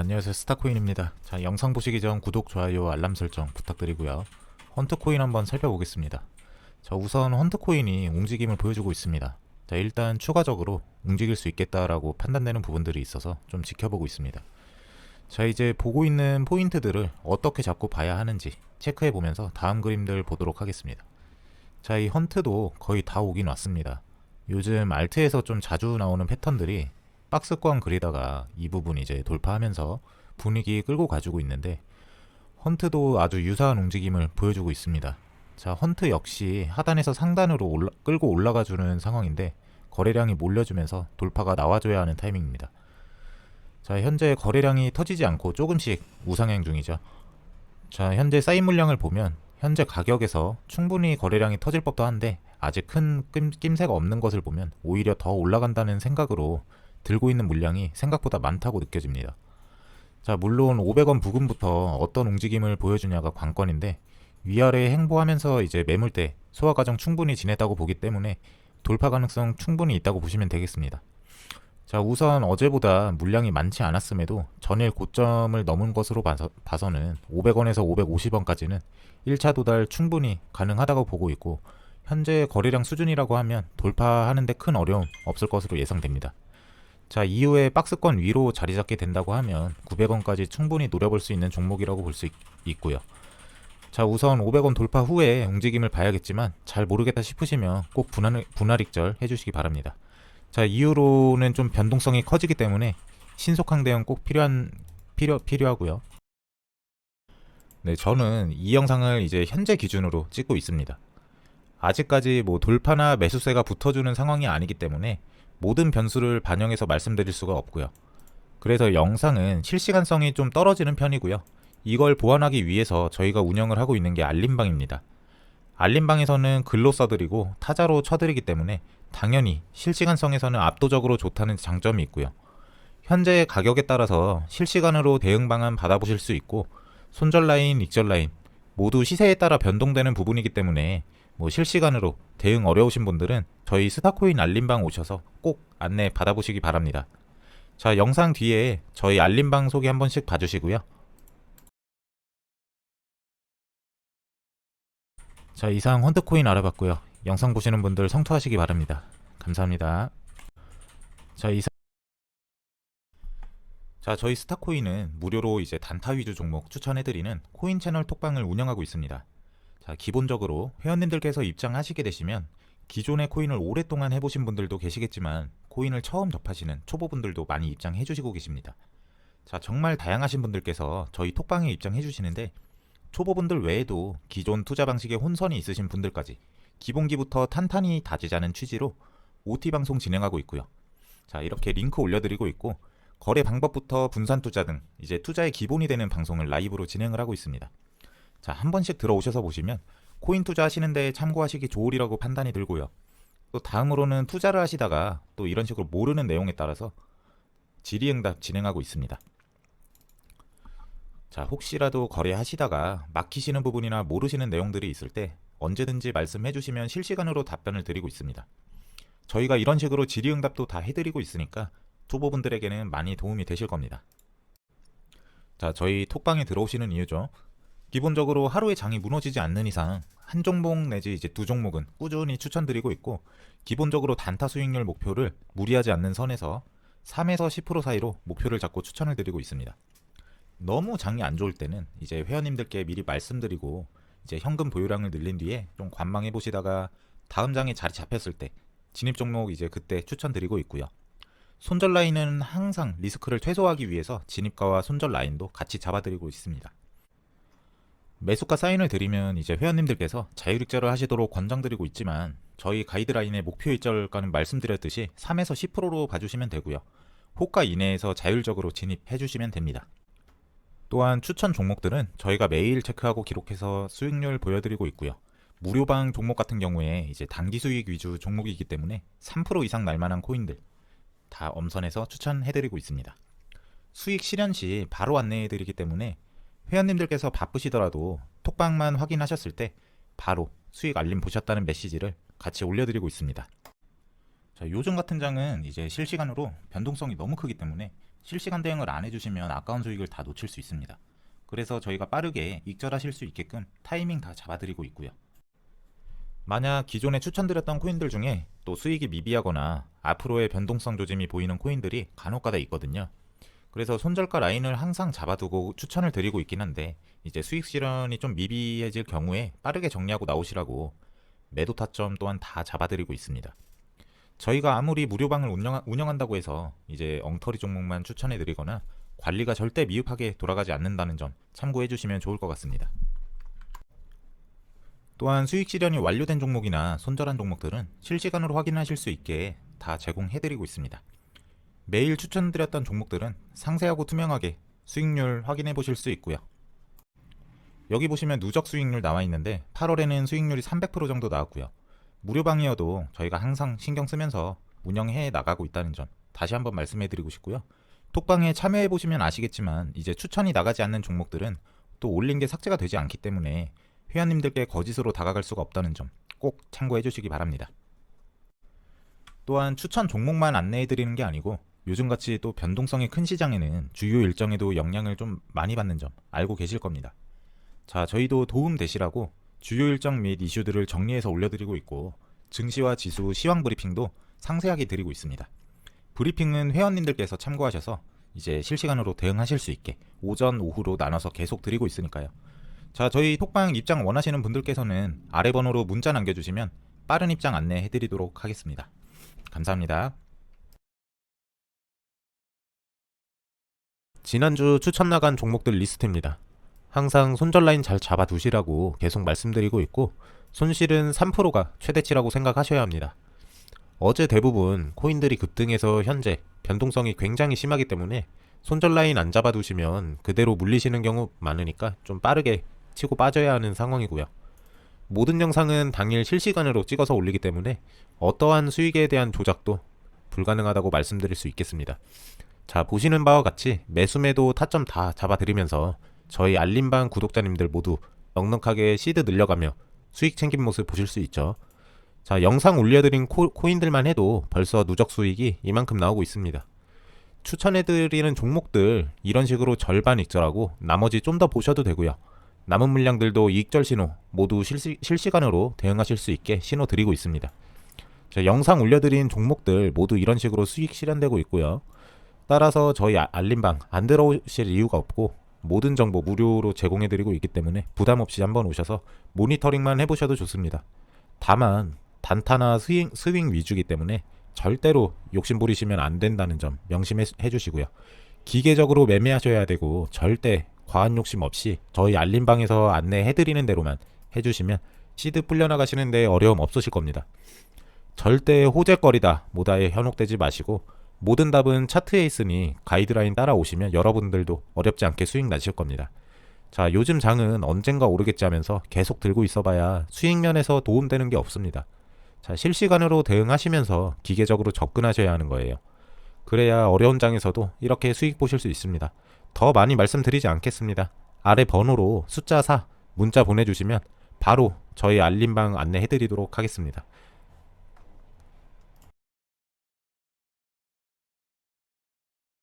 안녕하세요. 스타코인입니다. 자, 영상 보시기 전 구독, 좋아요, 알람 설정 부탁드리고요. 헌트코인 한번 살펴보겠습니다. 자, 우선 헌트코인이 움직임을 보여주고 있습니다. 자, 일단 추가적으로 움직일 수 있겠다라고 판단되는 부분들이 있어서 좀 지켜보고 있습니다. 자, 이제 보고 있는 포인트들을 어떻게 잡고 봐야 하는지 체크해 보면서 다음 그림들 보도록 하겠습니다. 자, 이 헌트도 거의 다 오긴 왔습니다. 요즘 알트에서 좀 자주 나오는 패턴들이 박스권 그리다가 이 부분 이제 돌파하면서 분위기 끌고 가지고 있는데 헌트도 아주 유사한 움직임을 보여주고 있습니다. 자, 헌트 역시 하단에서 상단으로 올라- 끌고 올라가 주는 상황인데 거래량이 몰려주면서 돌파가 나와줘야 하는 타이밍입니다. 자, 현재 거래량이 터지지 않고 조금씩 우상향 중이죠. 자, 현재 쌓인 물량을 보면 현재 가격에서 충분히 거래량이 터질 법도 한데 아직 큰 낌, 낌새가 없는 것을 보면 오히려 더 올라간다는 생각으로 들고 있는 물량이 생각보다 많다고 느껴집니다. 자, 물론 500원 부근부터 어떤 움직임을 보여주냐가 관건인데 위아래 행보하면서 이제 매물대 소화 과정 충분히 지냈다고 보기 때문에 돌파 가능성 충분히 있다고 보시면 되겠습니다. 자, 우선 어제보다 물량이 많지 않았음에도 전일 고점을 넘은 것으로 봐서, 봐서는 500원에서 550원까지는 1차 도달 충분히 가능하다고 보고 있고 현재 거래량 수준이라고 하면 돌파하는데 큰 어려움 없을 것으로 예상됩니다. 자, 이후에 박스권 위로 자리 잡게 된다고 하면 900원까지 충분히 노려볼 수 있는 종목이라고 볼 수 있고요. 자, 우선 500원 돌파 후에 움직임을 봐야겠지만 잘 모르겠다 싶으시면 꼭 분할, 분할익절 해주시기 바랍니다. 자, 이후로는 좀 변동성이 커지기 때문에 신속항 대응 꼭 필요한 필요 필요하고요. 네, 저는 이 영상을 이제 현재 기준으로 찍고 있습니다. 아직까지 뭐 돌파나 매수세가 붙어주는 상황이 아니기 때문에 모든 변수를 반영해서 말씀드릴 수가 없고요. 그래서 영상은 실시간성이 좀 떨어지는 편이고요. 이걸 보완하기 위해서 저희가 운영을 하고 있는 게 알림방입니다. 알림방에서는 글로 써드리고 타자로 쳐드리기 때문에 당연히 실시간성에서는 압도적으로 좋다는 장점이 있고요. 현재 가격에 따라서 실시간으로 대응 방안 받아보실 수 있고 손절 라인, 익절 라인 모두 시세에 따라 변동되는 부분이기 때문에 뭐 실시간으로 대응 어려우신 분들은 저희 스타코인 알림방 오셔서 꼭 안내 받아보시기 바랍니다. 자, 영상 뒤에 저희 알림방 소개 한 번씩 봐주시고요. 자, 이상 헌트코인 알아봤고요. 영상 보시는 분들 성투하시기 바랍니다. 감사합니다. 자, 이상 자, 저희 스타코인은 무료로 이제 단타 위주 종목 추천해드리는 코인 채널 톡방을 운영하고 있습니다. 자, 기본적으로 회원님들께서 입장하시게 되시면 기존의 코인을 오랫동안 해보신 분들도 계시겠지만 코인을 처음 접하시는 초보분들도 많이 입장해 주시고 계십니다. 자, 정말 다양하신 분들께서 저희 톡방에 입장해 주시는데 초보분들 외에도 기존 투자 방식에 혼선이 있으신 분들까지 기본기부터 탄탄히 다지자는 취지로 OT 방송 진행하고 있고요. 자, 이렇게 링크 올려드리고 있고 거래 방법부터 분산 투자 등 이제 투자의 기본이 되는 방송을 라이브로 진행을 하고 있습니다. 자, 한 번씩 들어오셔서 보시면 코인 투자하시는데 참고하시기 좋으리라고 판단이 들고요. 또 다음으로는 투자를 하시다가 또 이런 식으로 모르는 내용에 따라서 질의응답 진행하고 있습니다. 자, 혹시라도 거래하시다가 막히시는 부분이나 모르시는 내용들이 있을 때 언제든지 말씀해 주시면 실시간으로 답변을 드리고 있습니다. 저희가 이런 식으로 질의응답도 다 해드리고 있으니까 초보분들에게는 많이 도움이 되실 겁니다. 자, 저희 톡방에 들어오시는 이유죠. 기본적으로 하루에 장이 무너지지 않는 이상 한 종목 내지 이제 두 종목은 꾸준히 추천드리고 있고 기본적으로 단타 수익률 목표를 무리하지 않는 선에서 3에서 10% 사이로 목표를 잡고 추천을 드리고 있습니다. 너무 장이 안 좋을 때는 이제 회원님들께 미리 말씀드리고 이제 현금 보유량을 늘린 뒤에 좀 관망해 보시다가 다음 장에 자리 잡혔을 때 진입 종목 이제 그때 추천드리고 있고요. 손절 라인은 항상 리스크를 최소화하기 위해서 진입가와 손절 라인도 같이 잡아드리고 있습니다. 매수가 사인을 드리면 이제 회원님들께서 자율익절을 하시도록 권장드리고 있지만 저희 가이드라인의 목표 일절가는 말씀드렸듯이 3에서 10%로 봐주시면 되고요. 호가 이내에서 자율적으로 진입해 주시면 됩니다. 또한 추천 종목들은 저희가 매일 체크하고 기록해서 수익률 보여드리고 있고요. 무료방 종목 같은 경우에 이제 단기 수익 위주 종목이기 때문에 3% 이상 날 만한 코인들 다 엄선해서 추천해드리고 있습니다. 수익 실현 시 바로 안내해드리기 때문에 회원님들께서 바쁘시더라도 톡방만 확인하셨을 때 바로 수익 알림 보셨다는 메시지를 같이 올려드리고 있습니다. 자, 요즘 같은 장은 이제 실시간으로 변동성이 너무 크기 때문에 실시간 대응을 안 해주시면 아까운 수익을 다 놓칠 수 있습니다. 그래서 저희가 빠르게 익절하실 수 있게끔 타이밍 다 잡아드리고 있고요. 만약 기존에 추천드렸던 코인들 중에 또 수익이 미비하거나 앞으로의 변동성 조짐이 보이는 코인들이 간혹가다 있거든요. 그래서 손절가 라인을 항상 잡아두고 추천을 드리고 있긴 한데 이제 수익 실현이 좀 미비해질 경우에 빠르게 정리하고 나오시라고 매도 타점 또한 다 잡아드리고 있습니다. 저희가 아무리 무료방을 운영, 운영한다고 해서 이제 엉터리 종목만 추천해 드리거나 관리가 절대 미흡하게 돌아가지 않는다는 점 참고해 주시면 좋을 것 같습니다. 또한 수익 실현이 완료된 종목이나 손절한 종목들은 실시간으로 확인하실 수 있게 다 제공해드리고 있습니다. 매일 추천드렸던 종목들은 상세하고 투명하게 수익률 확인해 보실 수 있고요. 여기 보시면 누적 수익률 나와 있는데 8월에는 수익률이 300% 정도 나왔고요. 무료방이어도 저희가 항상 신경 쓰면서 운영해 나가고 있다는 점 다시 한번 말씀해 드리고 싶고요. 톡방에 참여해 보시면 아시겠지만 이제 추천이 나가지 않는 종목들은 또 올린 게 삭제가 되지 않기 때문에 회원님들께 거짓으로 다가갈 수가 없다는 점 꼭 참고해 주시기 바랍니다. 또한 추천 종목만 안내해 드리는 게 아니고 요즘같이 또 변동성이 큰 시장에는 주요 일정에도 영향을 좀 많이 받는 점 알고 계실 겁니다. 자, 저희도 도움 되시라고 주요 일정 및 이슈들을 정리해서 올려드리고 있고 증시와 지수 시황 브리핑도 상세하게 드리고 있습니다. 브리핑은 회원님들께서 참고하셔서 이제 실시간으로 대응하실 수 있게 오전, 오후로 나눠서 계속 드리고 있으니까요. 자, 저희 톡방 입장 원하시는 분들께서는 아래 번호로 문자 남겨주시면 빠른 입장 안내해 드리도록 하겠습니다. 감사합니다. 지난주 추천 나간 종목들 리스트입니다. 항상 손절 라인 잘 잡아 두시라고 계속 말씀드리고 있고 손실은 3%가 최대치라고 생각하셔야 합니다. 어제 대부분 코인들이 급등해서 현재 변동성이 굉장히 심하기 때문에 손절 라인 안 잡아 두시면 그대로 물리시는 경우 많으니까 좀 빠르게 치고 빠져야 하는 상황이고요. 모든 영상은 당일 실시간으로 찍어서 올리기 때문에 어떠한 수익에 대한 조작도 불가능하다고 말씀드릴 수 있겠습니다. 자, 보시는 바와 같이 매수매도 타점 다 잡아드리면서 저희 알림방 구독자님들 모두 넉넉하게 시드 늘려가며 수익 챙긴 모습 보실 수 있죠. 자, 영상 올려드린 코, 코인들만 해도 벌써 누적 수익이 이만큼 나오고 있습니다. 추천해드리는 종목들 이런 식으로 절반 익절하고 나머지 좀 더 보셔도 되고요. 남은 물량들도 이익절 신호 모두 실시, 실시간으로 대응하실 수 있게 신호 드리고 있습니다. 자, 영상 올려드린 종목들 모두 이런 식으로 수익 실현되고 있고요. 따라서 저희 아- 알림방 안 들어오실 이유가 없고 모든 정보 무료로 제공해드리고 있기 때문에 부담 없이 한번 오셔서 모니터링만 해보셔도 좋습니다. 다만 단타나 스윙, 스윙 위주기 때문에 절대로 욕심 부리시면 안 된다는 점 명심해 주시고요. 기계적으로 매매하셔야 되고 절대 과한 욕심 없이 저희 알림방에서 안내해드리는 대로만 해주시면 시드 풀려나가시는데 어려움 없으실 겁니다. 절대 호재거리다 모다에 현혹되지 마시고 모든 답은 차트에 있으니 가이드라인 따라오시면 여러분들도 어렵지 않게 수익 나실 겁니다. 자, 요즘 장은 언젠가 오르겠지 하면서 계속 들고 있어봐야 수익 면에서 도움되는 게 없습니다. 자, 실시간으로 대응하시면서 기계적으로 접근하셔야 하는 거예요. 그래야 어려운 장에서도 이렇게 수익 보실 수 있습니다. 더 많이 말씀드리지 않겠습니다. 아래 번호로 숫자 4 문자 보내주시면 바로 저희 알림방 안내해드리도록 하겠습니다.